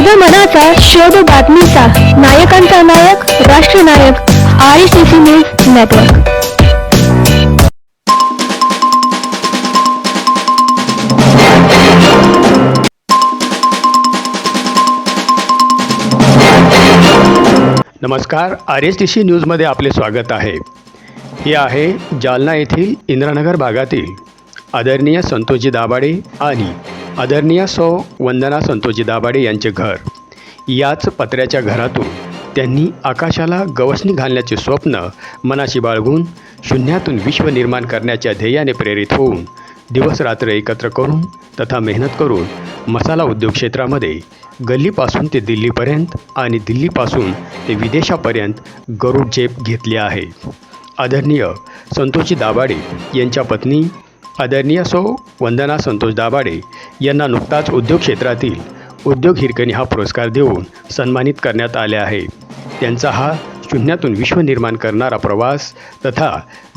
फायदा मनाचा शोध बातमीचा नायकांचा नायक राष्ट्रनायक I C C news network. नमस्कार आर एस टी सी न्यूजमध्ये आपले स्वागत आहे. हे आहे जालना येथील इंद्रानगर भागातील आदरणीय संतोषजी दाभाडे आणि आदरणीय सौ वंदना संतोषी दाभाडे यांचे घर. याच पत्र्याच्या घरातून त्यांनी आकाशाला गवसणी घालण्याचे स्वप्न मनाशी बाळगून शून्यातून विश्व निर्माण करण्याच्या ध्येयाने प्रेरित होऊन दिवसरात्र एकत्र करून तथा मेहनत करून मसाला उद्योग क्षेत्रामध्ये गल्लीपासून ते दिल्लीपर्यंत आणि दिल्लीपासून ते विदेशापर्यंत गरुड झेप घेतली आहे. आदरणीय संतोषी दाभाडे यांच्या पत्नी आदरणीय सो वंदना संतोष दाभाडे यांना नुकताच उद्योग क्षेत्रातील उद्योग हिरकणी हा पुरस्कार देऊन सन्मानित करण्यात आले आहे. त्यांचा हा शून्यातून विश्व निर्माण करणारा प्रवास तथा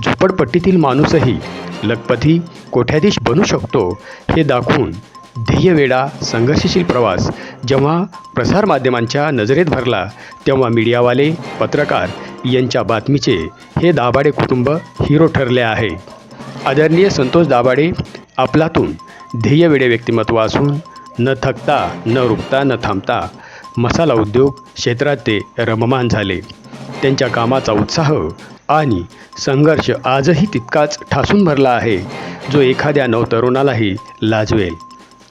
झोपडपट्टीतील माणूसही लखपती कोठ्याधीश बनू शकतो हे दाखवून ध्येयवेडा संघर्षशील प्रवास जेव्हा प्रसारमाध्यमांच्या नजरेत भरला तेव्हा मीडियावाले पत्रकार यांच्या बातमीचे हे दाभाडे कुटुंब हिरो ठरले आहे. आदरणीय संतोष दाभाडे आपलातून ध्येयवेडे व्यक्तिमत्व असून न थकता न रुकता न थांबता मसाला उद्योग क्षेत्रात ते रममान झाले. त्यांच्या कामाचा उत्साह आणि संघर्ष आजही तितकाच ठासून भरला आहे जो एखाद्या नवतरुणालाही लाजवेल.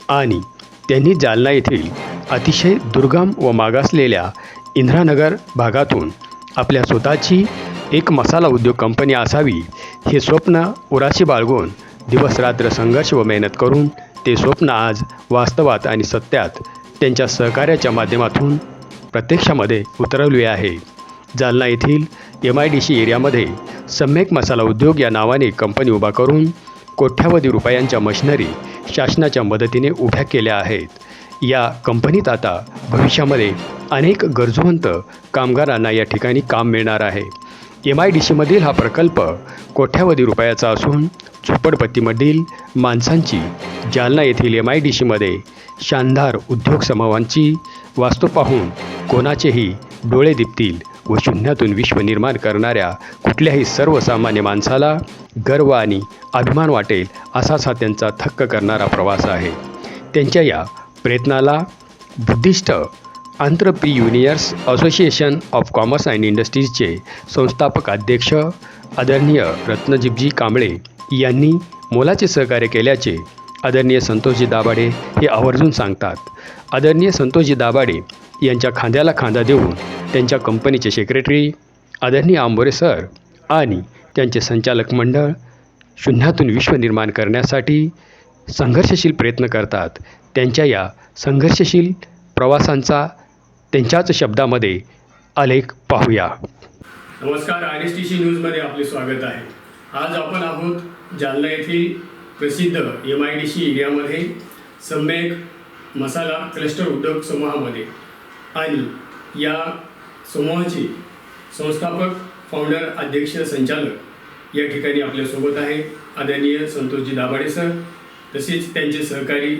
आणि त्यांनी जालना येथील अतिशय दुर्गम व मागासलेल्या इंद्रानगर भागातून आपल्या स्वतःची एक मसाला उद्योग कंपनी असावी हे स्वप्न उराशी बाळगून दिवसरात्र संघर्ष व मेहनत करून ते स्वप्न आज वास्तवात आणि सत्यात त्यांच्या सहकार्याच्या माध्यमातून प्रत्यक्षामध्ये उतरवले आहे. जालना येथील एम आय डी सी एरियामध्ये सम्यक मसाला उद्योग या नावाने कंपनी उभा करून कोट्यावधी रुपयांच्या मशिनरी शासनाच्या मदतीने उभ्या केल्या आहेत. या कंपनीत आता भविष्यामध्ये अनेक गरजूवंत कामगारांना या ठिकाणी काम मिळणार आहे. एम आय डी सीमधील हा प्रकल्प कोट्यावधी रुपयाचा असून झोपडपट्टीमधील माणसांची जालना येथील एम आय डी सीमध्ये शानदार उद्योग समूहांची वास्तू पाहून कोणाचेही डोळे दिपतील व शून्यातून विश्व निर्माण करणाऱ्या कुठल्याही सर्वसामान्य माणसाला गर्व आणि अभिमान वाटेल असाच हा त्यांचा थक्क करणारा प्रवास आहे. त्यांच्या या प्रयत्नाला Buddhist entrepreneurs association of commerce and इंडस्ट्रीजचे संस्थापक अध्यक्ष आदरणीय रत्नजीबजी कांबळे यांनी मोलाचे सहकार्य केल्याचे आदरणीय संतोषजी दाभाडे हे आवर्जून सांगतात. आदरणीय संतोषजी दाभाडे यांच्या खांद्याला खांदा देऊन त्यांच्या कंपनीचे सेक्रेटरी आदरणीय आंबोरे सर आणि त्यांचे संचालक मंडळ शून्यातून विश्व निर्माण करण्यासाठी संघर्षशील प्रयत्न करतात. त्यांच्या या संघर्षशील प्रवासांचा त्यांच्याच शब्दामध्ये आलेख पाहूया. नमस्कार आर एस टी सी न्यूजमध्ये आपले स्वागत आहे. आज आपण आहोत जालना येथील प्रसिद्ध एम आय डी सी एरियामध्ये सम्यक मसाला क्लस्टर उद्योग समूहामध्ये. आणि या समूहाचे संस्थापक फाउंडर अध्यक्ष संचालक या ठिकाणी आपल्यासोबत आहे. आदरणीय संतोषजी दाभाडे सर तसेच त्यांचे सहकारी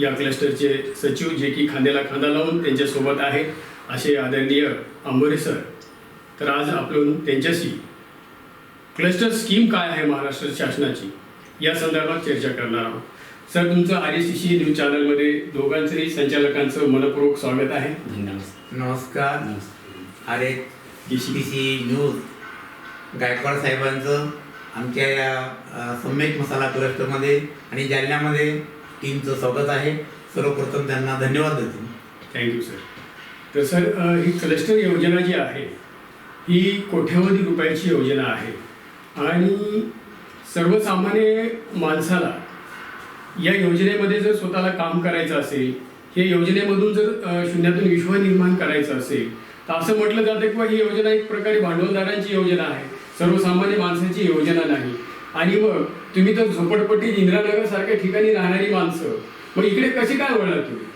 या क्लस्टरचे सचिव जे की खांद्याला खांदा लावून त्यांच्यासोबत आहे असे आदरणीय आंबोरे सर. तर आज आपण त्यांच्याशी क्लस्टर स्कीम काय आहे महाराष्ट्र शासनाची या संदर्भात चर्चा करणार आहोत. सर तुमचं R S T C news चॅनलमध्ये दोघांचंही संचालकांचं मनपूर्वक स्वागत आहे. नमस्कार. अरे डी सी न्यूज. गायकवाड साहेबांचं आमच्या या सम्यक मसाला क्लस्टरमध्ये आणि जालन्यामध्ये टीमचं स्वागत आहे. सर्वप्रथम त्यांना धन्यवाद देतो. थँक्यू सर तर सर ही क्लस्टर योजना जी आहे ही कोट्यावधी रुपयाची योजना आहे. आणि सर्वसामान्य माणसाला या योजनेमध्ये जर स्वतःला काम करायचं असेल हे योजनेमधून जर शून्यातून विश्व निर्माण करायचं असेल तर असं म्हटलं जातं की ही योजना एक प्रकारे भांडवलदारांची योजना आहे सर्वसामान्य माणसाची योजना नाही. आणि मग तुम्ही तर झोपडपट्टी इंदिरानगर सारख्या ठिकाणी राहणारी माणसं. मग इकडे कशी काय वळला तुम्ही?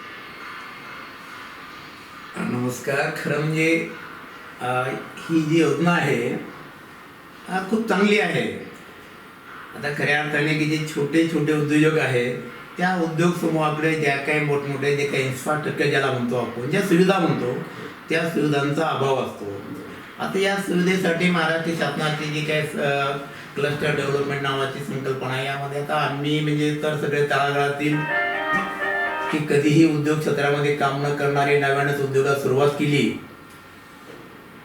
नमस्कार खरं म्हणजे ही जी योजना आहे खूप चांगली आहे. आता खऱ्या अर्थाने की जे छोटे छोटे उद्योजक आहेत त्या उद्योग समूहाकडे ज्या काही मोठमोठे जे काही इन्फ्रास्ट्रक्चर ज्याला म्हणतो आपण ज्या सुविधा म्हणतो त्या सुविधांचा अभाव असतो. आता या सुविधेसाठी महाराष्ट्र शासनाची जी काही क्लस्टर डेव्हलपमेंट नावाची संकल्पना यामध्ये आता आम्ही म्हणजे तर सगळे तळागाळातील की कधीही उद्योग क्षेत्रामध्ये काम न करणारे नव्यानेच उद्योगात सुरुवात केली.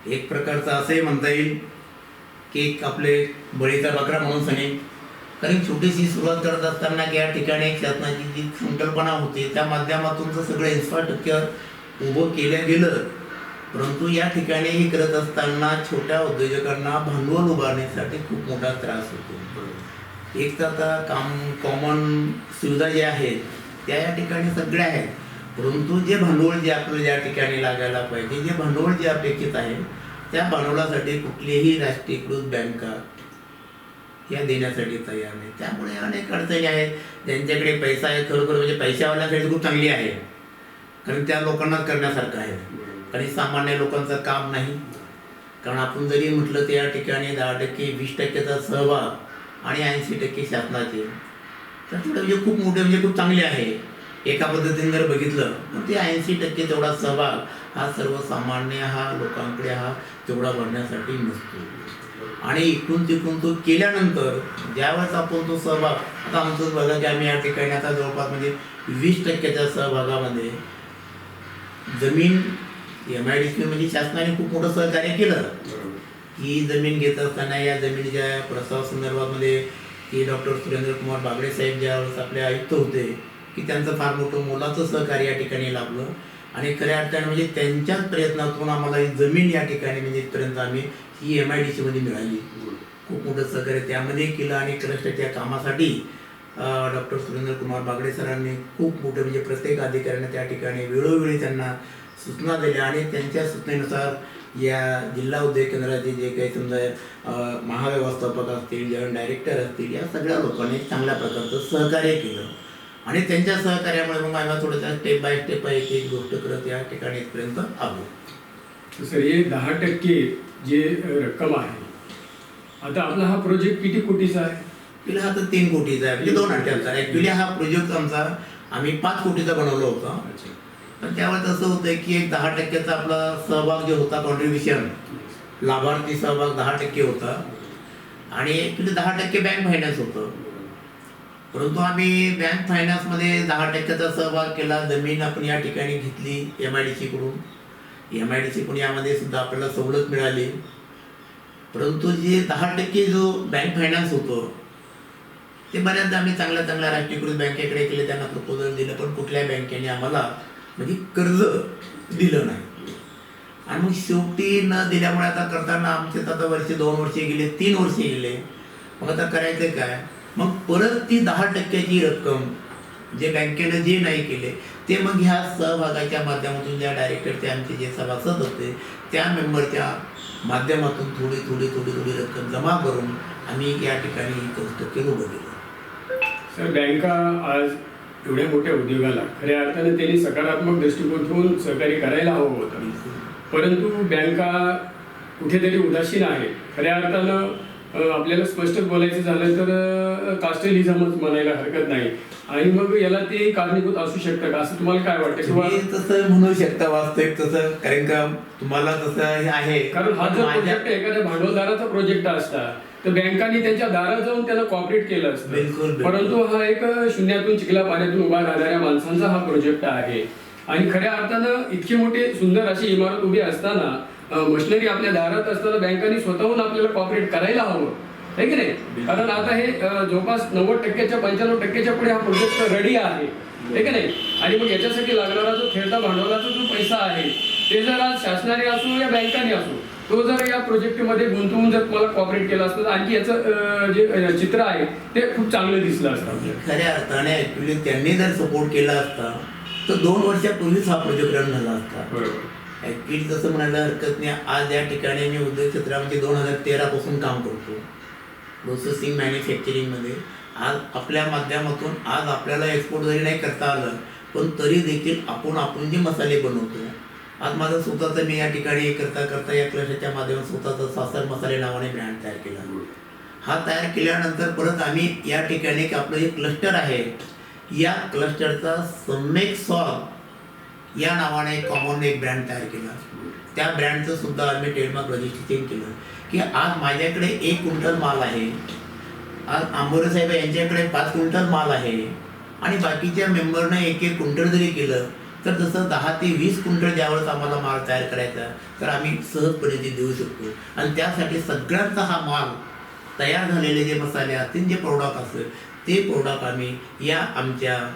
एक प्रकारचं असंही म्हणता येईल की एक आपले बळीचा बकरा म्हणून सणे कारण छोटीशी सुरुवात करत असताना की या ठिकाणी शासनाची जी संकल्पना होती त्या माध्यमातून जर सगळं इन्फ्रास्ट्रक्चर उभं केलं गेलं परंतु या ठिकाणी हे करत असताना छोट्या उद्योजकांना भांडवल उभारण्यासाठी खूप मोठा त्रास होतो. एक तर आता काम कॉमन सुविधा ज्या आहेत त्या या ठिकाणी सगळ्या आहेत. परंतु जे भांडवल जे आपल्याला ज्या ठिकाणी लागायला पाहिजे जे भांडवल जे अपेक्षित आहे त्या भांडवलासाठी कुठलीही राष्ट्रीयकृत बँका या देण्यासाठी तयार नाही. त्यामुळे अनेक अडचणी आहेत. ज्यांच्याकडे पैसा आहे खरोखर म्हणजे पैशावाल्यासाठी खूप चांगली आहे. कारण त्या लोकांनाच करण्यासारखं आहे. कारण सामान्य लोकांचं काम नाही. कारण आपण जरी म्हटलं तर या ठिकाणी दहा टक्के वीस टक्क्याचा सहभाग आणि ऐंशी टक्के शासनाचे. तर थोडं म्हणजे खूप मोठे म्हणजे खूप चांगले आहे. एका पद्धतीने जर बघितलं तर ते ऐंशी टक्के तेवढा सहभाग हा सर्वसामान्य हा लोकांकडे हा तेवढा भरण्यासाठी नसतो. आणि इकडून तिकडून तो केल्यानंतर ज्यावेळेस आपण तो सहभाग आता आमचं बघा की आम्ही या ठिकाणी आता जवळपास म्हणजे वीस टक्क्याच्या सहभागामध्ये जमीन एम आय डी सी म्हणजे शासनाने खूप मोठं सहकार्य केलं. ही जमीन घेत असताना या जमिनीच्या प्रस्ताव संदर्भामध्ये की डॉक्टर सुरेंद्र कुमार बागडे साहेब ज्यावेळेस आपले आयुक्त होते की त्यांचं फार मोठं मोलाचं सहकार्य या ठिकाणी लाभलं. आणि खऱ्या अर्थाने म्हणजे त्यांच्याच प्रयत्नातून आम्हाला ही जमीन या ठिकाणी म्हणजे इथपर्यंत आम्ही ही एम आय डी सीमध्ये मिळाली. खूप मोठं सहकार्य त्यामध्ये केलं आणि क्लस्टरच्या कामासाठी डॉक्टर सुरेंद्र कुमार बागडे सरांनी खूप मोठं म्हणजे प्रत्येक अधिकाऱ्यांना त्या ठिकाणी वेळोवेळी त्यांना सूचना दिल्या आणि त्यांच्या सूचनेनुसार या जिल्हा उद्योग केंद्राचे जे काही समजा महाव्यवस्थापक असतील जॉईंट डायरेक्टर असतील या सगळ्या लोकांनी चांगल्या प्रकारचं सहकार्य केलं. आणि त्यांच्या सहकार्यामुळे मग आम्हाला थोडंसं स्टेप बाय स्टेप एक एक गोष्ट करत या ठिकाणी इथपर्यंत आलो. सर हे दहा टक्के जे रक्कम आहे आता आपला हा प्रोजेक्ट किती कोटीचा आहे? ऍक्च्युली हा तर तीन कोटीचा आहे म्हणजे दोन अठ्ठ्याहत्तर ऍक्च्युली हा प्रोजेक्ट आमचा आम्ही पाच कोटीचा बनवला होता. पण त्यावेळेस असं होतं की एक दहा टक्क्याचा आपला सहभाग जो होता कॉन्ट्रीब्युशन लाभार्थी सहभाग दहा टक्के होता. आणि ॲक्च्युली दहा टक्के बँक फायनान्स होतं. परंतु आम्ही बँक फायनान्समध्ये दहा टक्क्याचा सहभाग केला. जमीन आपण या ठिकाणी घेतली एम आय डी सीकडून एम आय डी सीकडून यामध्ये सुद्धा आपल्याला सवलत मिळाली. परंतु जे दहा टक्के जो बँक फायनान्स होतं ते बऱ्याचदा आम्ही चांगल्या चांगल्या राष्ट्रीयकृत बँकेकडे केले. त्यांना प्रपोजल दिलं. पण कुठल्या बँकेने आम्हाला म्हणजे कर्ज दिलं नाही. आणि मग शेवटी न दिल्यामुळे आता करताना आमचे तर आता वर्षे दोन वर्षे गेले तीन वर्षे गेले. मग आता करायचं काय? मग परत ती दहा टक्क्याची रक्कम जे बँकेनं जे नाही केले ते मग ह्या सहभागाच्या माध्यमातून ज्या डायरेक्टरचे आमचे जे सभासद होते त्या मेंबरच्या माध्यमातून थोडी थोडी थोडी थोडी रक्कम जमा करून आम्ही या ठिकाणी ही कष्ट केलं. बघितलं सर बँका आज एवढ्या मोठ्या उद्योगाला. खऱ्या अर्थाने त्यांनी सकारात्मक दृष्टिकोन ठेवून सहकार्य करायला हवं होतं. परंतु बँका कुठेतरी उदासीन आहे खऱ्या अर्थानं आपल्याला स्पष्ट बोलायचं झालं तर कास्टलिझमच म्हणायला हरकत नाही. आणि मग याला ते कारणीभूत असू शकतं का असं तुम्हाला काय वाटतं? किंवा तसं म्हणू शकता वास्तविक तसं कारण का तुम्हाला तसं हे आहे. कारण हा जर प्रोजेक्ट एखाद्या भांडवलदाराचा प्रोजेक्ट असता तर बँकांनी त्यांच्या दारात जाऊन त्याला कॉपरेट केलं असतं. परंतु हा एक शून्यातून चिखला पाण्यातून उभा राहणाऱ्या माणसांचा हा प्रोजेक्ट आहे. आणि खऱ्या अर्थानं इतकी मोठी सुंदर अशी इमारत उभी असताना मशिनरी आपल्या दारात असताना बँकांनी स्वतःहून आपल्याला कॉपरेट करायला हवं. है की नाही? कारण आता हे जवळपास नव्वद टक्क्याच्या पंच्याण्णव टक्क्याच्या पुढे हा प्रोजेक्ट रेडी आहे. हे की नाही? आणि मग याच्यासाठी लागणारा जो खेळता भांडवलाचा जो पैसा आहे ते जर आज शासनाने असो या बँकाने असो तो जर या प्रोजेक्टमध्ये गुंतवून जर तुम्हाला कॉपरेट केला असतं तर आणखी याचं जे चित्र आहे ते खूप चांगलं दिसलं असतं. खऱ्या अर्थाने ऍक्च्युली त्यांनी जर सपोर्ट केला असता तर दोन वर्षापूर्वीच हा प्रोजेक्ट रन झाला असता. बरोबर ऍक्च्युली तसं म्हणायला हरकत नाही आज या ठिकाणी मी उद्योग क्षेत्रामध्ये दोन हजार तेरापासून काम करतो. प्रोसेसिंग मॅन्युफॅक्चरिंगमध्ये आज आपल्या माध्यमातून आज आपल्याला एक्सपोर्ट जरी नाही करता आलं पण तरी देखील आपण आपण जे मसाले बनवतो. आज माझं स्वतःचं मी या ठिकाणी हे करता करता या क्लस्टरच्या माध्यमातून स्वतःचा सासर मसाले नावाने ब्रँड तयार केला. हा तयार केल्यानंतर परत आम्ही या ठिकाणी आपलं जे क्लस्टर आहे. या क्लस्टरचा सम्यक सॉल या नावाने एक कॉमन एक ब्रँड तयार केला. त्या ब्रँडचं सुद्धा आम्ही ट्रेडमार्क रजिस्ट्रेशन केलं. की आज माझ्याकडे एक क्विंटल माल आहे. आज आंबोरे साहेब यांच्याकडे पाच क्विंटल माल आहे. आणि बाकीच्या मेंबरनं एक एक क्विंटल जरी केलं तर जसं दहा ते वीस क्विंटल ज्यावेळेस आम्हाला माल तयार करायचा तर आम्ही सहजपणे ते देऊ शकतो. आणि त्यासाठी सगळ्यांचा हा माल तयार झालेले जे मसाले असतील जे प्रोडक्ट असतील ते प्रोडक्ट आम्ही या आमच्या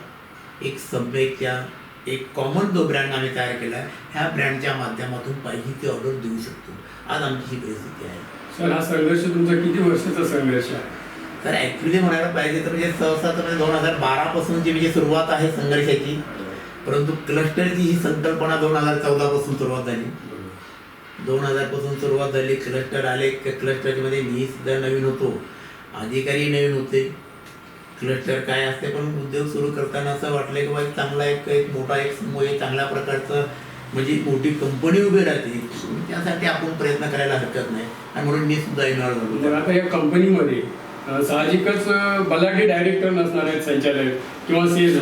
एक सभेच्या एक कॉमन जो ब्रँड आम्ही तयार केला आहे ह्या ब्रँडच्या माध्यमातून पाहिजे ती ऑर्डर देऊ शकतो. आज आमची ही परिस्थिती आहे. सर हा संघर्ष तुमचा किती वर्षाचा संघर्ष आहे? तर ॲक्च्युली म्हणायला पाहिजे तर म्हणजे सहसा तर म्हणजे दोन हजार बारापासूनची म्हणजे सुरुवात आहे संघर्षाची परंतु क्लस्टरची ही संकल्पना दोन हजार चौदापासून सुरुवात झाली. दोन हजारपासून सुरुवात झाली क्लस्टर आले क्लस्टरमध्ये मी सुद्धा नवीन होतो. अधिकारी नवीन होते. क्लस्टर काय असते पण उद्योग सुरू करताना असं वाटलं की बाबा चांगला एक एक मोठा एक समूह चांगल्या प्रकारचं म्हणजे मोठी कंपनी उभी राहते त्यासाठी आपण प्रयत्न करायला हरकत नाही. आणि म्हणून मी सुद्धा इन्व्हॉल्व झालो. आता या कंपनीमध्ये साहजिकच बलाढ्य डायरेक्टर नसणार आहेत संचालक किंवा सीएस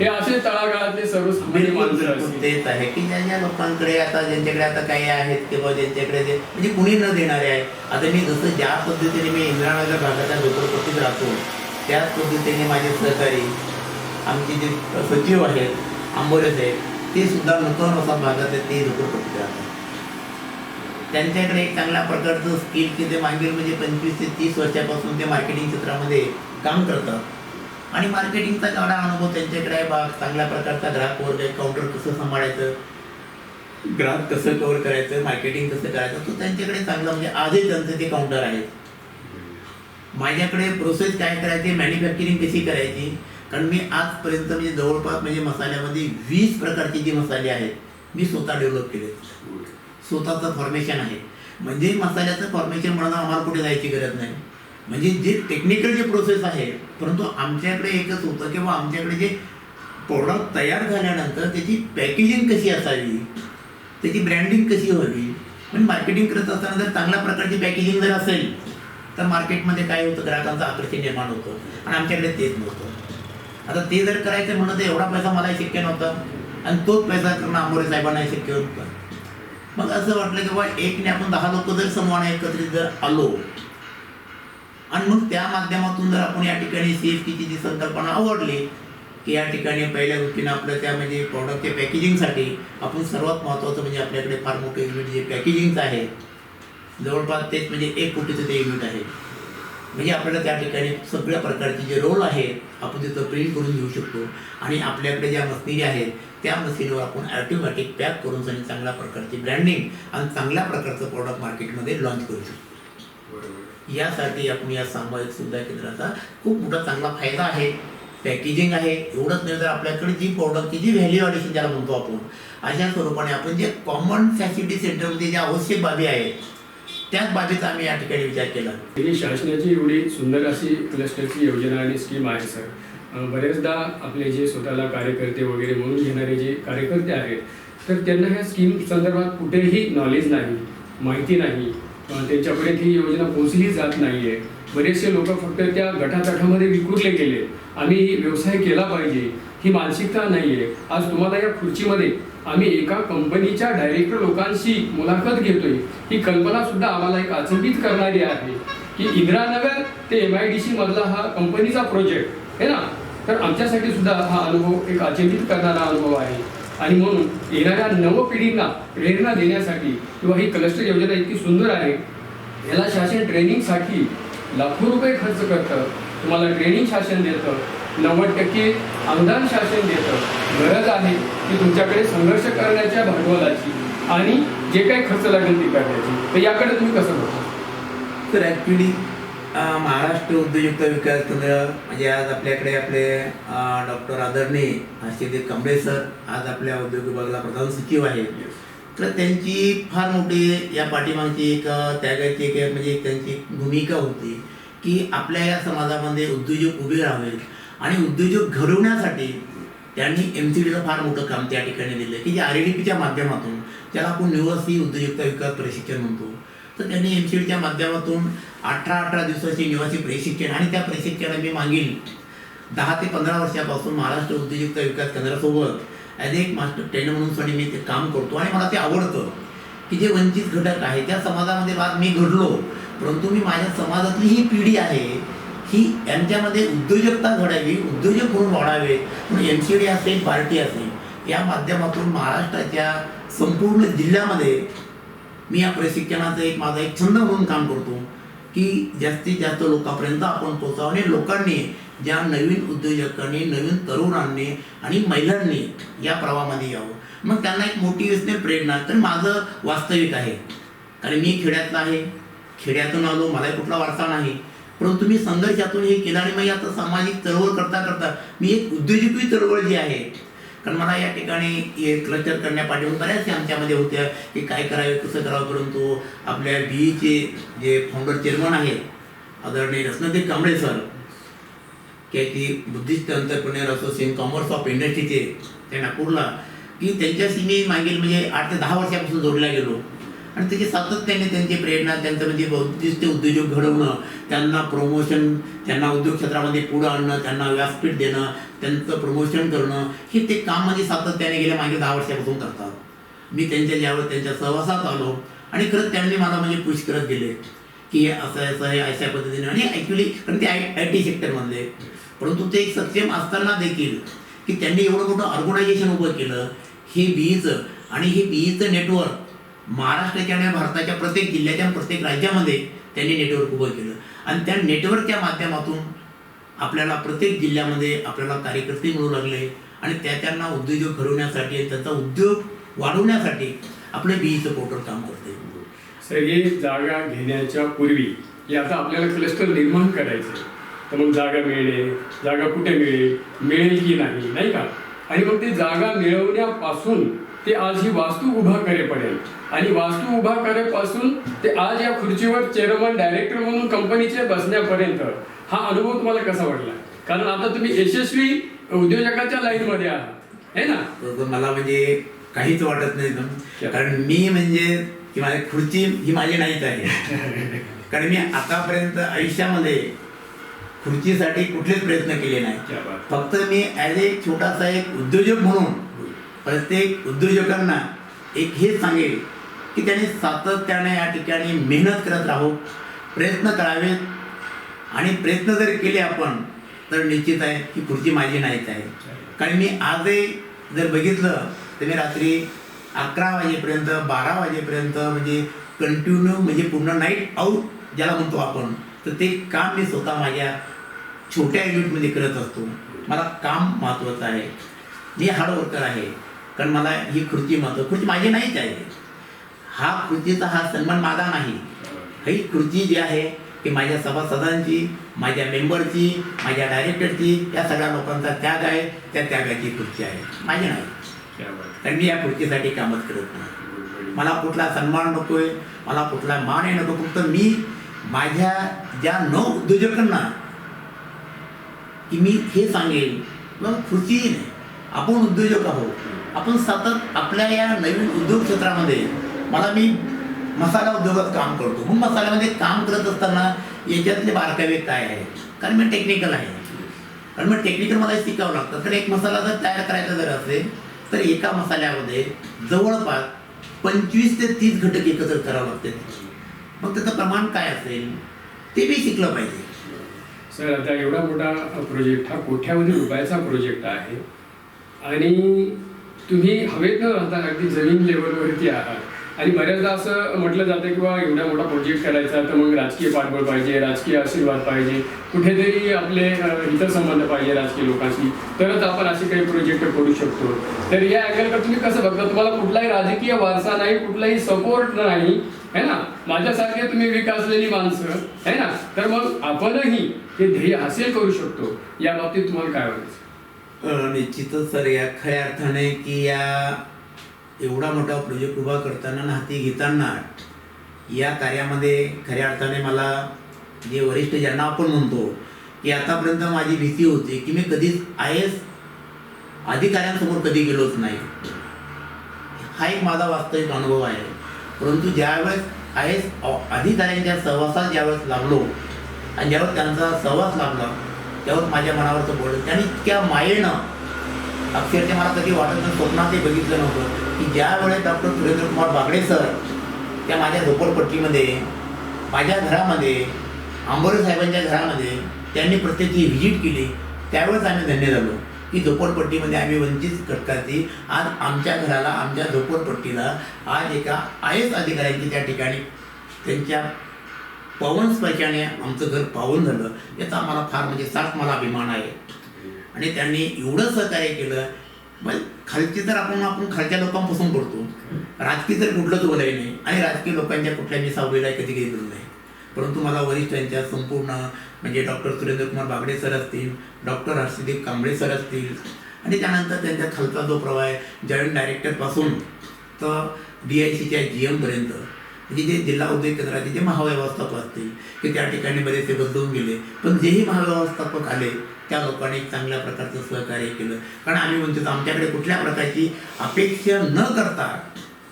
हे असे तळागाळातले सर्वसामान्य माणसं बिलकुल असतील. तेच आहे की ज्या ज्या लोकांकडे आता ज्यांच्याकडे आता काही आहेत किंवा ज्यांच्याकडे जे म्हणजे कुणी न देणारे आहे आता मी जसं ज्या पद्धतीने मी इंदिरानगर भागाच्या झोपडपट्टीत राहतो त्याच पद्धतीने माझे सहकारी आमचे जे सचिव आहेत आंबोरे साहेब ते सुद्धा नूतन असा भागात आहेत ते झोपडपट्टीत राहतात त्यांच्याकडे एक चांगल्या प्रकारचं स्किल की ते मागील म्हणजे पंचवीस ते तीस वर्षापासून ते मार्केटिंग क्षेत्रामध्ये काम करतात. आणि मार्केटिंगचा गाडा अनुभव त्यांच्याकडे आहे बा चांगल्या प्रकारचा ग्राहक वर्ग आहे काउंटर कसं सांभाळायचं ग्राहक कसं कव्हर करायचं मार्केटिंग कसं करायचं तो त्यांच्याकडे चांगलं म्हणजे आजही त्यांचं ते काउंटर आहेत माझ्याकडे प्रोसेस काय करायची मॅन्युफॅक्चरिंग कशी करायची? कारण मी आजपर्यंत म्हणजे जवळपास म्हणजे मसाल्यामध्ये वीस प्रकारचे जे मसाले आहेत मी स्वतः डेव्हलप केले. स्वतःचं फॉर्मेशन आहे. म्हणजे मसाल्याचं फॉर्मेशन म्हणून आम्हाला कुठे जायची गरज नाही. म्हणजे जे टेक्निकल जे प्रोसेस आहे परंतु आमच्याकडे एकच होतं किंवा आमच्याकडे जे प्रोडक्ट तयार झाल्यानंतर त्याची पॅकेजिंग कशी असावी त्याची ब्रँडिंग कशी व्हावी? म्हणजे मार्केटिंग करत असताना जर चांगल्या प्रकारची पॅकेजिंग जर असेल तर मार्केटमध्ये काय होतं ग्राहकांचं आकर्षण निर्माण होतं आणि आमच्याकडे तेच नव्हतं. आता ते जर करायचं म्हणत तर एवढा पैसा मला शक्य नव्हता आणि तोच पैसा करणं आंबोरे साहेबांना शक्य होतं. मग असं वाटलं की बा एकने आपण दहा लोक जर समूहाने एकत्रित जर आलो आणि मग त्या माध्यमातून जर आपण या ठिकाणी सी एफ टीची जी संकल्पना आवडली की या ठिकाणी पहिल्या गोष्टीनं आपलं त्या म्हणजे प्रॉडक्टच्या पॅकेजिंगसाठी आपण सर्वात महत्त्वाचं म्हणजे आपल्याकडे फार मोठं युनिट जे पॅकेजिंगचं आहे जवळपास तेच म्हणजे एक कोटीचं ते युनिट आहे. म्हणजे आपल्याला त्या ठिकाणी सगळ्या प्रकारचे जे रोल आहेत आपण तिथं प्रिंट करून घेऊ शकतो. आणि आपल्याकडे ज्या मशिनरी आहेत त्या मशिनरीवर आपण ॲटोमॅटिक पॅक करून आणि चांगल्या प्रकारची ब्रँडिंग आणि चांगल्या प्रकारचं प्रॉडक्ट मार्केटमध्ये लॉन्च करू शकतो. यासाठी आपण या सामायिक सुद्धा केंद्राचा खूप मोठा चांगला फायदा आहे. पॅकेजिंग आहे. एवढंच नाही तर आपल्याकडे जी प्रॉडक्टची जी व्हॅल्यू ॲडिशन ज्याला म्हणतो आपण अशा स्वरूपाने आपण जे कॉमन फॅसिलिटी सेंटरमध्ये ज्या आवश्यक बाबी आहेत त्याच बाबीचा आम्ही या ठिकाणी विचार केला. ही शासनाची एवढी सुंदर अशी क्लस्टरची योजना आणि स्कीम आहे सर बरेचदा आपले जे स्वतःला कार्यकर्ते वगैरे म्हणून घेणारे जे कार्यकर्ते आहेत तर त्यांना ह्या स्कीम संदर्भात कुठेही नॉलेज नाही माहिती नाही. त्यांच्याकडे त्यांच्यापर्यंत ही योजना पोहोचली जात नाही आहे बरेचसे लोक फक्त त्या गटातटामध्ये विखुरले गेले. आम्ही व्यवसाय केला पाहिजे ही मानसिकता नाही आहे आज तुम्हाला या खुर्चीमध्ये आम्ही एका कंपनीच्या डायरेक्टर लोकांशी मुलाखत घेतोय. ही कल्पना सुद्धा आम्हाला एक अचंबित करणारी आहे. की इंदिरानगर ते एम आय डी सी मधला हा कंपनीचा प्रोजेक्ट आहे ना? तर आमच्यासाठी सुद्धा हा अनुभव एक अचंबित करणारा अनुभव आहे. आणि म्हणून येणाऱ्या नवपिढींना प्रेरणा देण्यासाठी किंवा ही क्लस्टर योजना इतकी सुंदर आहे याला शासन ट्रेनिंगसाठी लाखो रुपये खर्च करतं. तुम्हाला ट्रेनिंग शासन देतं नव्वद टक्के अनुदान शासन देतं. गरज आहे की तुमच्याकडे संघर्ष करण्याच्या भांडवलाची आणि जे काही खर्च लागेल ती करण्याची तर याकडे तुम्ही कसं बघता? तर ॲक्च्युली महाराष्ट्र उद्योजकता विकास केंद्र म्हणजे आज आपल्याकडे आपले डॉक्टर आदरणीय हर्षदेव कांबळे सर आज आपल्या उद्योग विभागाला प्रधान सचिव आहेत. तर त्यांची फार मोठी या पाठीमागची एक त्यागाची एक म्हणजे त्यांची भूमिका होती. की आपल्या या समाजामध्ये उद्योजक उभे राहावेत आणि उद्योजक घडवण्यासाठी त्यांनी एम सी डीचं फार मोठं काम त्या ठिकाणी दिलं की जे आर ई डी पीच्या माध्यमातून ज्याला आपण निवासी उद्योजकता विकास प्रशिक्षण म्हणतो. तर त्यांनी एम सी डीच्या माध्यमातून अठरा अठरा दिवसाचे निवासी प्रशिक्षण आणि त्या प्रशिक्षणाला मी मागील दहा ते पंधरा वर्षापासून महाराष्ट्र उद्योजकता विकास केंद्रासोबत ॲज एक मास्टर ट्रेनर म्हणून मी ते काम करतो आणि मला ते आवडतं. की जे वंचित घटक आहे त्या समाजामध्ये आज मी घडलो परंतु मी माझ्या समाजातली ही पिढी आहे ही यांच्यामध्ये उद्योजकता घडावी उद्योजक म्हणून वाढावे म्हणून एम सी डी असेल पार्टी असेल या माध्यमातून महाराष्ट्राच्या संपूर्ण जिल्ह्यामध्ये मी या प्रशिक्षणाचा एक माझा एक छंद म्हणून काम करतो की जास्तीत जास्त लोकांपर्यंत आपण पोचावं आणि लोकांनी ज्या नवीन उद्योजकांनी नवीन तरुणांनी आणि महिलांनी या प्रवाहामध्ये यावं. मग त्यांना एक मोटिवेशनल प्रेरणा. तर माझं वास्तविक आहे. कारण मी खेड्यातला आहे. खेड्यातून आलो मला कुठला वारसा नाही. परंतु मी संघर्षातून हे केलं आणि मग आता सामाजिक चळवळ करता करता मी एक उद्योजकी चळवळ जी आहे. कारण मला या ठिकाणी हे क्लस्टर करण्यापाठीहून बऱ्याचशा आमच्यामध्ये होत्या. की काय करावे कसं करावं परंतु आपल्या बीईचे जे फाउंडर चेअरमन आहेत आदरणीय रत्नदेव कांबळे सर की Buddhist entrepreneur association commerce of इंडस्ट्रीचे त्या नागपूरला की त्यांच्याशी मी मागील म्हणजे आठ ते दहा वर्षापासून जोडला गेलो. आणि त्याची सातत्याने त्यांची प्रेरणा त्यांचं म्हणजे बुद्धिस्ट उद्योजक घडवणं त्यांना प्रमोशन त्यांना उद्योग क्षेत्रामध्ये पुढं आणणं त्यांना व्यासपीठ देणं त्यांचं प्रमोशन करणं हे ते काम म्हणजे सातत्याने गेल्या मागे दहा वर्षापासून करतात. मी त्यांच्या ज्यावेळेस त्यांच्या सहवासात आलो आणि खरंच त्यांनी मला म्हणजे पुश करत गेले की असं आहे, असं आहे अशा पद्धतीने. आणि ॲक्च्युली कारण ते आय आय टी सेक्टरमधले परंतु ते एक सक्षम असताना देखील की त्यांनी एवढं मोठं ऑर्गनायझेशन उभं केलं हे बीईचं आणि हे बीईचं नेटवर्क महाराष्ट्राच्या आणि भारताच्या प्रत्येक जिल्ह्याच्या प्रत्येक राज्यामध्ये त्यांनी नेटवर्क उभं केलं. आणि त्या नेटवर्कच्या माध्यमातून आपल्याला प्रत्येक जिल्ह्यामध्ये आपल्याला कार्यकर्ते मिळू लागले. आणि त्या त्यांना उद्योजक घडवण्यासाठी त्यांचा उद्योग वाढवण्यासाठी आपलं बीईचं पोर्टल काम करते सगळी जागा घेण्याच्या पूर्वी याचा आपल्याला क्लस्टर निर्माण करायचं तर मग जागा मिळेल जागा कुठे मिळेल मिळेल की नाही नाही का? आणि मग ती जागा मिळवण्यापासून ते आज ही वास्तू उभा करे पडेल आणि वास्तू उभा करेपासून ते आज या खुर्चीवर चेअरमन डायरेक्टर म्हणून कंपनीचे बसण्यापर्यंत. हा अनुभव तुम्हाला कसा वाटला? कारण आता तुम्ही यशस्वी उद्योजकाच्या लाईनमध्ये आहात. है ना? मला म्हणजे काहीच वाटत नाही कारण मी म्हणजे की माझी खुर्ची ही माझी नाहीच आहे. कारण मी आतापर्यंत आयुष्यामध्ये खुर्चीसाठी कुठलेच प्रयत्न केले नाही. फक्त मी ॲज ए छोटासा एक उद्योजक म्हणून प्रत्येक उद्योजकांना एक हेच सांगेल की त्यांनी सातत्याने या ठिकाणी मेहनत करत राहू प्रयत्न करावेत. आणि प्रयत्न जर केले आपण तर निश्चित आहे की खुर्ची माझी नाहीच आहे. कारण मी आजही जर बघितलं तर मी रात्री अकरा वाजेपर्यंत बारा वाजेपर्यंत म्हणजे कंटिन्यू म्हणजे पूर्ण नाईट आऊट ज्याला म्हणतो आपण तर ते काम मी स्वतः माझ्या छोट्या युनिटमध्ये करत असतो. मला काम महत्त्वाचं आहे. मी हार्ड वर्कर आहे. कारण मला ही कृती महत्त्व कृती माझी नाहीच आहे हा कृतीचा हा सन्मान माझा नाही. ही कृती जी आहे की माझ्या सभासदांची माझ्या मेंबरची माझ्या डायरेक्टरची या सगळ्या लोकांचा त्याग आहे. त्या त्यागाची कृती आहे. माझी नाही. तर कारण मी या कृतीसाठी कामच करत नाही. मला कुठला सन्मान नकोय मला कुठला मानही नको फक्त मी माझ्या ज्या नऊ उद्योजकांना की मी हे सांगेन मग खुर्ची नाही आपण उद्योजक आहोत. आपण सतत आपल्या या नवीन उद्योग क्षेत्रामध्ये मला मी मसाला उद्योगात काम करतो. मग मसाल्यामध्ये काम करत असताना याच्यातले बारकावे काय आहेत? कारण मी टेक्निकल आहे. कारण मग टेक्निकल मला शिकावं लागतं. तर एक मसाला जर तयार करायचा जर असेल तर एका मसाल्यामध्ये जवळपास पंचवीस ते तीस घटक एकत्र करावं लागते मग त्याचं प्रमाण काय असेल? ते बी शिकलं पाहिजे. सर आता एवढा मोठा प्रोजेक्ट हा कोठ्यामध्ये रुपयाचा प्रोजेक्ट आहे? आणि तुम्ही हवेत न राहता अगदी जमीन लेवलवरती आहात. आणि बऱ्याचदा असं म्हटलं जातं की बा एवढा मोठा प्रोजेक्ट करायचा तर मग राजकीय पाठबळ पाहिजे राजकीय आशीर्वाद पाहिजे. कुठेतरी आपले इतर हितसंबंध पाहिजे राजकीय लोकांशी. तरच आपण असे काही प्रोजेक्ट करू शकतो. तर या अँगलकडे तुम्ही कसं बघता? तुम्हाला कुठलाही राजकीय वारसा नाही कुठलाही सपोर्ट नाही. है ना? माझ्यासारखे तुम्ही विकासलेली माणसं है ना? तर मग आपणही हे ध्येय हासिल करू शकतो. या बाबतीत तुम्हाला काय वाटतं? निश्चितच सर या खऱ्या अर्थाने की या एवढा मोठा प्रोजेक्ट उभा करताना हाती घेताना या कार्यामध्ये खऱ्या अर्थाने मला जे वरिष्ठ ज्यांना आपण म्हणतो की आतापर्यंत माझी भीती होती की मी कधीच आय एस अधिकाऱ्यांसमोर कधी गेलोच नाही. हा एक माझा वास्तविक अनुभव आहे. परंतु ज्यावेळेस आय एस अधिकाऱ्यांच्या सहवासात ज्यावेळेस लागलो आणि ज्यावेळेस त्यांचा सहवास लागला त्यावर माझ्या मनावरचं बोललं त्यांनी इतक्या मायेनं अक्षरशः मला कधी वाटत नाही स्वप्नात ते बघितलं नव्हतं की ज्या वेळेस डॉक्टर सुरेंद्र कुमार बागडे सर त्या माझ्या झोपडपट्टीमध्ये माझ्या घरामध्ये आंबोरे साहेबांच्या घरामध्ये त्यांनी प्रत्येकी व्हिजिट केली त्यावेळेस आम्ही धन्य झालो. की झोपडपट्टीमध्ये आम्ही वंचित घटकाची आज आमच्या घराला आमच्या झोपडपट्टीला आज एका आय एस अधिकाऱ्यांची त्या ठिकाणी त्यांच्या पवन स्पर्शाने आमचं घर पावन झालं. याचा आम्हाला फार म्हणजे साठ मला अभिमान आहे. आणि त्यांनी एवढं सहकार्य केलं. मग खालची तर आपण आपण खालच्या लोकांपासून पडतो राजकीय तर कुठलंच बोलाय नाही. आणि राजकीय लोकांच्या कुठल्याही सावलीला कधी गेलेलो नाही. परंतु मला वरिष्ठांच्या संपूर्ण म्हणजे डॉक्टर सुरेंद्रकुमार बागडे सर असतील डॉक्टर हर्षदीप कांबळे सर असतील आणि त्यानंतर त्यांच्या खालचा जो प्रवाह आहे जॉईंट डायरेक्टरपासून तर डी आय सीच्या जी एमपर्यंत म्हणजे जे जिल्हा उद्योग केंद्राचे जे महाव्यवस्थापक असतील की त्या ठिकाणी बरेचसे बदलून गेले. पण जेही महाव्यवस्थापक आले त्या लोकांनी एक चांगल्या प्रकारचं सहकार्य केलं. कारण आम्ही म्हणतो आमच्याकडे कुठल्या प्रकारची अपेक्षा न करता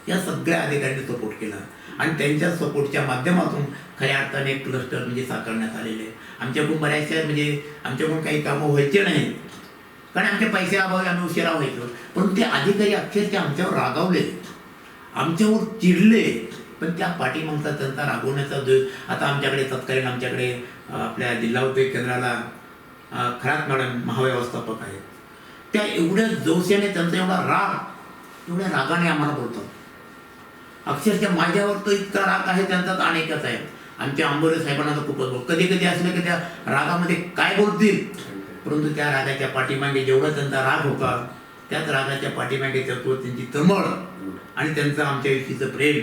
या सगळ्या अधिकाऱ्यांनी सपोर्ट केला. आणि त्यांच्या सपोर्टच्या माध्यमातून खऱ्या अर्थाने क्लस्टर म्हणजे साकारण्यात आलेले आहे. आमच्याकडून बऱ्याचशा म्हणजे आमच्याकडून काही कामं व्हायचे नाही. कारण आमच्या पैसे अभावी आम्ही उशिरा व्हायचो. पण ते अधिकारी अक्षरशः आमच्यावर रागावले. आमच्यावर चिडले. पण त्या पाठीमागचा त्यांचा रागवण्याचा जो आता आमच्याकडे तत्कालीन आमच्याकडे आपल्या जिल्हा उद्योग केंद्राला खरात मॅडम महाव्यवस्थापक आहेत. त्या एवढ्या जोशाने त्यांचा एवढा राग एवढ्या रागाने आम्हाला बोलतात. अक्षरशः माझ्यावर तो इतका राग आहे त्यांचा तर अनेकच आहे. आमच्या आंबोरे साहेबांना तर खूपच बोल कधी कधी असलं की त्या रागामध्ये काय बोलतील? परंतु त्या रागाच्या पाठीमागे जेवढा त्यांचा राग होता त्याच रागाच्या पाठीमागे त्यातो त्यांची तळमळ आणि त्यांचं आमच्याविषयीचं प्रेम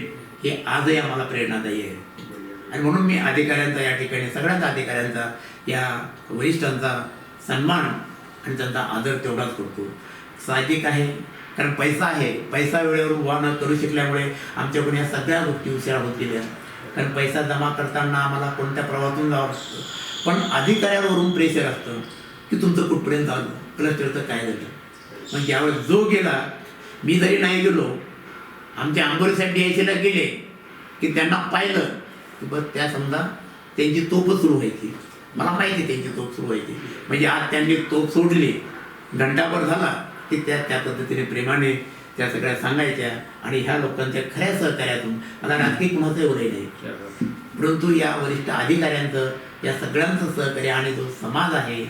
हे आजही आम्हाला प्रेरणादायी आहे. आणि म्हणून मी अधिकाऱ्यांचा या ठिकाणी सगळ्याच अधिकाऱ्यांचा या वरिष्ठांचा सन्मान आणि त्यांचा आदर तेवढाच करतो. साहजिक आहे कारण पैसा आहे. पैसा वेळेवर उभा न करू शकल्यामुळे आमच्याकडून या सगळ्या गोष्टी उशिरा होत गेल्या. कारण पैसा जमा करताना आम्हाला कोणत्या प्रवाहातून जावं लागतं? पण अधिकाऱ्यांवरून प्रेशर असतं की तुमचं कुठपर्यंत झालं क्लस्टरचं काय झालं? म्हणजे पण ज्यावेळेस जो गेला मी जरी नाही गेलो आमच्या आंबोरी साहेब गेले की त्यांना पाहिलं की बस त्या समजा त्यांची तोपच सुरू व्हायची. मला माहिती त्यांची तोप सुरू व्हायची. म्हणजे आज त्यांनी तोप सोडली घंटाभर झाला की त्या त्या पद्धतीने प्रेमाने त्या सगळ्या सांगायच्या आणि ह्या लोकांच्या खऱ्या सहकार्यातून मला राजकीय कुणाचं एवढं नाही. परंतु या वरिष्ठ अधिकाऱ्यांचं या सगळ्यांचं सहकार्य आणि जो समाज आहे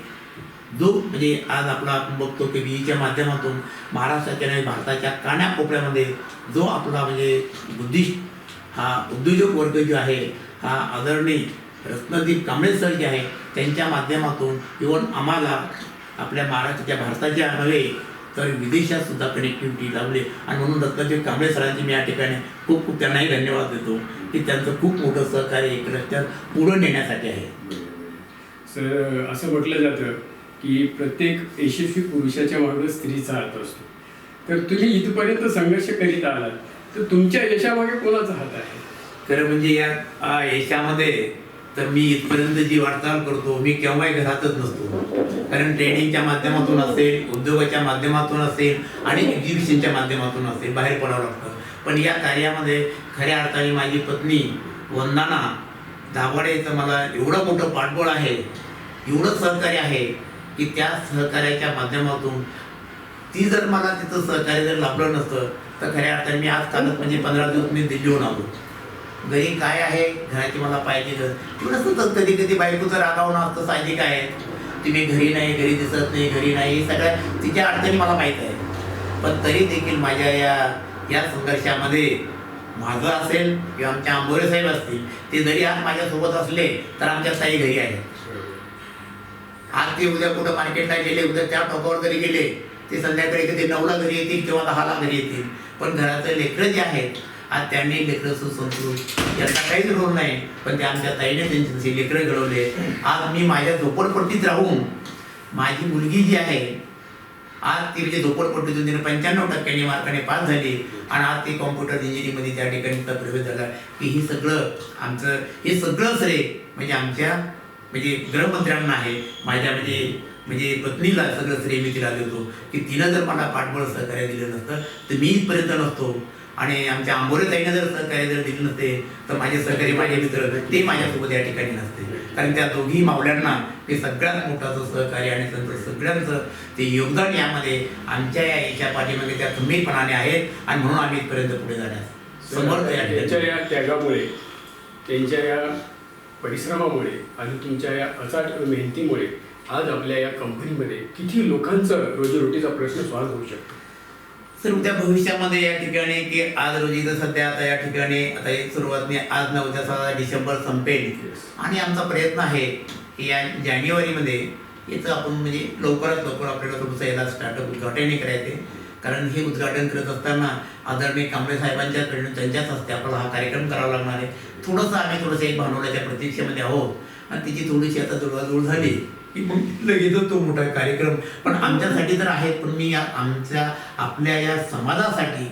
जो म्हणजे आज आपला आपण बघतो की बीईच्या माध्यमातून महाराष्ट्राच्या आणि भारताच्या कानाकोपऱ्यामध्ये जो आपला म्हणजे बुद्धिस्ट हा उद्योजक वर्ग जो आहे हा आदरणीय रत्नदीप कांबळे सर जे आहे त्यांच्या माध्यमातून इवन आम्हाला आपल्या महाराष्ट्राच्या भारताच्या नव्हे तर विदेशात सुद्धा कनेक्टिव्हिटी लावले. आणि म्हणून रत्नदीप कांबळे सरांचे मी या ठिकाणी खूप खूप त्यांनाही धन्यवाद देतो की त्यांचं खूप मोठं सहकार्य एक रस्त्यात पुढं नेण्यासाठी आहे. सर असं म्हटलं जातं की प्रत्येक यशस्वी पुरुषाच्या मागे स्त्रीचा हात असतो. तर तुम्ही इथपर्यंत संघर्ष करीत आलात तर तुमच्या यशामागे कोणाचा हात आहे? खरं म्हणजे या यशामध्ये तर मी इथपर्यंत जी वाटचाल करतो मी केव्हाही घरातच नसतो. कारण ट्रेनिंगच्या माध्यमातून असेल उद्योगाच्या माध्यमातून असेल आणि एक्झिबिशनच्या माध्यमातून असेल बाहेर पडावं लागतं. पण या कार्यामध्ये खऱ्या अर्थाने माझी पत्नी वंदना दाभाडेचं मला एवढं मोठं पाठबळ आहे एवढं सहकार्य आहे की त्या सहकार्याच्या माध्यमातून ती जर मला तिथं सहकार्य जर लाभलं नसतं तर खऱ्या अर्थाने मी आज कालच म्हणजे पंधरा दिवस मी दिल्लीहून आलो. घरी काय आहे? घराची मला पाहिजे. घर कधी कधी बायकोचं रागावणं असतं साहजिक आहे? तुम्ही घरी नाही घरी दिसत नाही घरी नाही हे सगळ्या तिच्या अडचणी मला माहीत आहे पण तरी देखील माझ्या या या संघर्षामध्ये माझं असेल किंवा आमच्या आंबोरे साहेब असतील ते जरी आज माझ्यासोबत असले तर आमच्या साई घरी आहेत. आज ते उद्या कुठं मार्केटला गेले उद्या त्या टोकावर जरी गेले ते संध्याकाळी कधी नऊला घरी येतील किंवा दहाला घरी येतील. पण घराचं लेकरं जे आहेत आज त्यांनी लेकरं सुसंस्कृत त्यांचा काहीच रोल नाही. पण ते आमच्या ताईने त्यांचे लेकरं घडवले. आज मी माझ्या झोपडपट्टीत राहून माझी मुलगी जी आहे आज ती म्हणजे झोपडपट्टीतून तिने पंच्याण्णव टक्क्यांनी मार्काने पास झाली. आणि आज ती कॉम्प्युटर इंजिनिअरिंगमध्ये त्या ठिकाणी तिचा प्रवेश झाला. की हे सगळं आमचं हे सगळं श्रेय म्हणजे आमच्या म्हणजे गृहमंत्र्यांना आहे. माझ्या म्हणजे म्हणजे पत्नीला सगळं श्रेय मी तिला देतो की तिनं जर मला पाठबळ सहकार्य दिलं नसतं तर मी इथपर्यंत नसतो. आणि आमच्या आंबोरेताईनं जर सहकार्य जर दिलं नसते तर माझे सहकारी माझे मित्र ते माझ्यासोबत या ठिकाणी नसते. कारण त्या दोघी मावळ्यांना ते सगळ्यात मोठाचं सहकार्य आणि त्यांचं सगळ्यांचं ते योगदान यामध्ये आमच्या या याच्या पाठीमध्ये त्या खंबीरपणाने आहेत आणि म्हणून आम्ही इथपर्यंत पुढे जाण्यास समर्थ या त्यांच्या या त्यागामुळे त्यांच्या या परिश्रमामुळे आणि तुमच्या या अचाट मेहनतीमुळे आज आपल्या या कंपनीमध्ये किती लोकांचं रोजीरोटीचा प्रश्न सॉल्व्ह होऊ शकतो. तर उद्या भविष्यामध्ये या ठिकाणी की आज रोजी तर सध्या आता या ठिकाणी आता एक सुरुवातने आज न उद्या सहा डिसेंबर संपेल. आणि आमचा प्रयत्न आहे की या जानेवारीमध्ये याचं आपण म्हणजे लवकरात लवकर आपल्याला थोडंसं याला स्टार्टअप उद्घाटनही करायचे कारण हे उद्घाटन करत असताना आदरणीय कांबळे साहेबांच्या त्यांच्याच हस्ते आपल्याला हा कार्यक्रम करावा लागणार आहे. थोडंसं आम्ही थोडंसं एक भांडवलाच्या प्रतीक्षेमध्ये आहोत. आणि तिची थोडीशी आता जुळवाजुळ झाली. की मग लगेचच तो मोठा कार्यक्रम. पण आमच्यासाठी तर आहेत पण मी या आमच्या आपल्या या समाजासाठी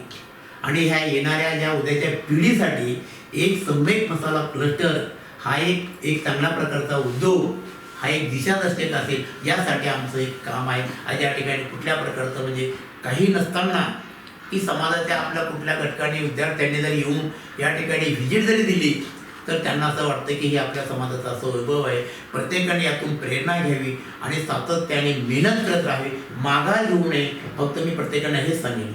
आणि ह्या येणाऱ्या ज्या उद्याच्या पिढीसाठी एक सम्यक मसाला क्लस्टर हा एक एक चांगल्या प्रकारचा उद्योग हा एक दिशादर्शक असेल यासाठी आमचं एक काम आहे. आज या ठिकाणी कुठल्या प्रकारचं म्हणजे काही नसताना की समाजाच्या आपल्या कुठल्या घटकाने विद्यार्थ्यांनी जरी येऊन या ठिकाणी व्हिजिट जरी दिली तर त्यांना असं वाटतं की हे आपल्या समाजाचा असं वैभव आहे. प्रत्येकाने यातून प्रेरणा घ्यावी आणि सातत्याने मेहनत करत राहावी. माघार घेऊ नये. फक्त मी प्रत्येकाने हेच सांगेन.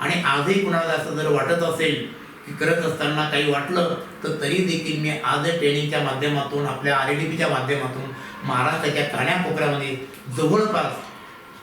आणि आजही कुणाला असं जर वाटत असेल की करत असताना काही वाटलं तर तरी देखील मी आज ट्रेनिंगच्या माध्यमातून आपल्या आर डी पीच्या माध्यमातून महाराष्ट्राच्या कान्याकोपऱ्यामध्ये जवळपास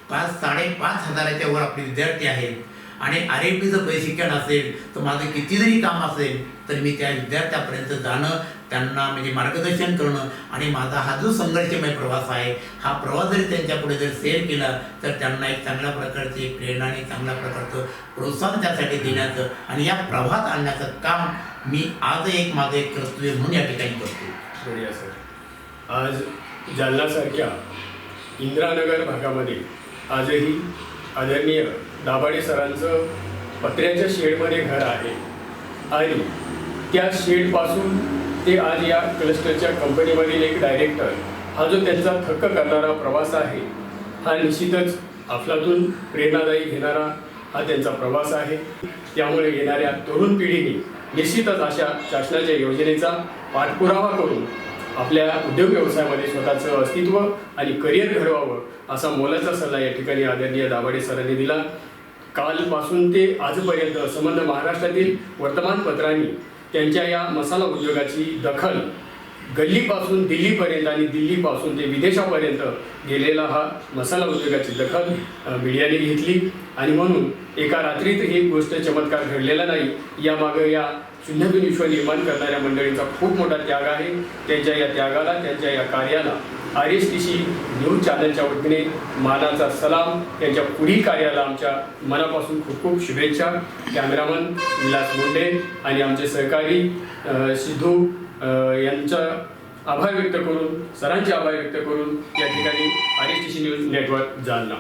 पाच साडेपाच हजाराच्या वर आपले विद्यार्थी आहेत. आणि आर एफ जर प्रशिक्षण असेल तर माझं किती जरी काम असेल तर मी त्या विद्यार्थ्यापर्यंत जाणं त्यांना म्हणजे मार्गदर्शन करणं आणि माझा हा जो संघर्षमय प्रवास आहे हा प्रवास जरी त्यांच्यापुढे जर शेअर केला तर त्यांना एक चांगल्या प्रकारची प्रेरणा आणि चांगल्या प्रकारचं प्रोत्साहन त्यासाठी देण्याचं आणि या प्रवाहात आणण्याचं काम मी आज एक माझं एक कर्तव्य म्हणून या ठिकाणी करतो. बढिया सर. आज जालनासारख्या इंदिरानगर भागामध्ये आजही आदरणीय दाभाडे सरांचं पत्र्याच्या शेडमध्ये घर आहे. आणि त्या शेडपासून ते आज या क्लस्टरच्या कंपनीमधील एक डायरेक्टर हा जो त्यांचा थक्क करणारा प्रवास आहे हा निश्चितच अफलातून प्रेरणादायी घेणारा हा त्यांचा प्रवास आहे. त्यामुळे येणाऱ्या तरुण पिढीने निश्चितच अशा शासनाच्या योजनेचा पाठपुरावा करून आपल्या उद्योग व्यवसायामध्ये स्वतःचं अस्तित्व आणि करिअर घडवावं असा मोलाचा सल्ला या ठिकाणी आदरणीय दाभाडे सरांनी दिला. कालपासून ते आजपर्यंत संबंध महाराष्ट्रातील वर्तमानपत्रांनी त्यांच्या या मसाला उद्योगाची दखल गल्लीपासून दिल्लीपर्यंत आणि दिल्लीपासून ते विदेशापर्यंत गेलेला हा मसाला उद्योगाची दखल मीडियाने घेतली. आणि म्हणून एका रात्रीत ही गोष्ट चमत्कार घडलेला नाही. यामागं या शून्यातून विश्व निर्माण करणाऱ्या मंडळींचा खूप मोठा त्याग आहे. त्यांच्या या त्यागाला त्यांच्या या कार्याला R S T C news चॅनलच्या वतीने मानाचा सलाम. त्यांच्या पुढील कार्याला आमच्या मनापासून खूप खूप शुभेच्छा. कॅमेरामन विलास मुंडे आणि आमचे सहकारी सिद्धू यांचा आभार व्यक्त करून सरांचे आभार व्यक्त करून या ठिकाणी R S T C news network Jalna.